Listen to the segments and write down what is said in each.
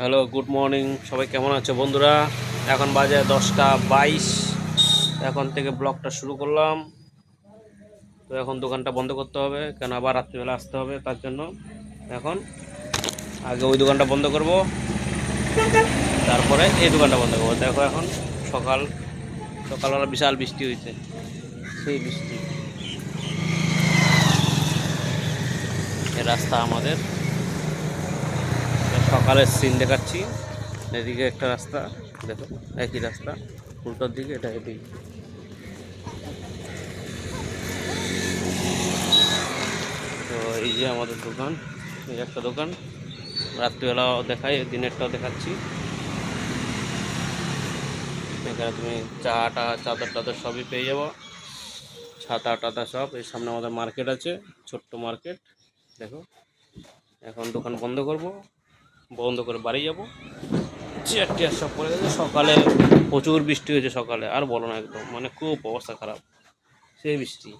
Hello, good morning. সবাই কেমন আছো বন্ধুরা? এখন বাজে দশটা বাইশ। এখন থেকে ব্লগটা শুরু করলাম। তো এখন দোকানটা বন্ধ করতে হবে, কেন আবার রাত্রিবেলা আসতে হবে তার জন্য। এখন আগে ওই দোকানটা বন্ধ করব, তারপরে এই দোকানটা বন্ধ করব। দেখো এখন সকাল, সকালবেলা বিশাল বৃষ্টি হয়েছে সেই বৃষ্টি। রাস্তা আমাদের। সকালের সিন দেখাচ্ছি। এদিকে একটা রাস্তা, দেখো, একই রাস্তা, উল্টোর দিকে এটা এদিকে। তো এই যে আমাদের দোকান, এই একটা দোকান। রাত্রিবেলাও দেখাই, দিনেরটাও দেখাচ্ছি। এখানে তুমি চা টা চাদর টাদর সবই পেয়ে যাব। ছাতা টাতা সব এর সামনে আমাদের মার্কেট আছে, ছোট্ট মার্কেট দেখো, এখন দোকান বন্ধ করব। বন্ধ করে বাড়ি যাব। চেয়ার টিয়ার সব পড়ে গেছে। সকালে প্রচুর বৃষ্টি হয়েছে সকালে, আর বলো না একদম মানে খুব অবস্থা খারাপ। সেই বৃষ্টি।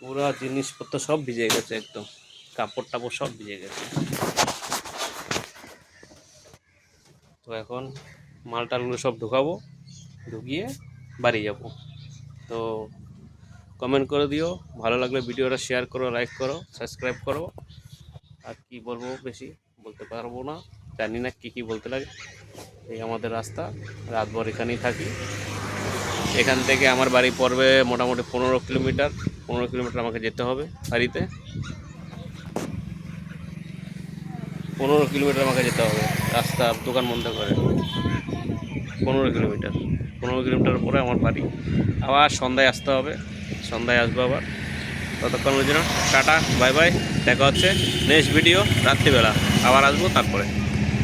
পুরো জিনিসপত্র সব ভিজে গেছে একদম। কাপড় টাপড় সব ভিজে গেছে। তো এখন মালটালগুলো সব ঢুকাবো, ঢুকিয়ে বাড়ি যাব। তো কমেন্ট করে দিও, ভালো লাগলে ভিডিওটা শেয়ার করো লাইক করো সাবস্ক্রাইব করো। আর কি বলব বেশি? বলতে পারব না। জানি না কী কী বলতে লাগে। এই আমাদের রাস্তা। রাতভর এখানেই থাকি। এখান থেকে আমার বাড়ি পড়বে মোটামুটি পনেরো কিলোমিটার। পনেরো কিলোমিটার আমাকে যেতে হবে বাড়িতে। পনেরো কিলোমিটার আমাকে যেতে হবে। রাস্তা, দোকান বন্ধ করে। পনেরো কিলোমিটার। পনেরো কিলোমিটার পরে আমার বাড়ি। আবার সন্ধ্যায় আসতে হবে। সন্ধ্যায় আসব আবার। ততক্ষণের জন্য টাটা, বাই বাই। দেখা হচ্ছে নেক্সট ভিডিও রাত্রিবেলা। আবার আসব তারপরে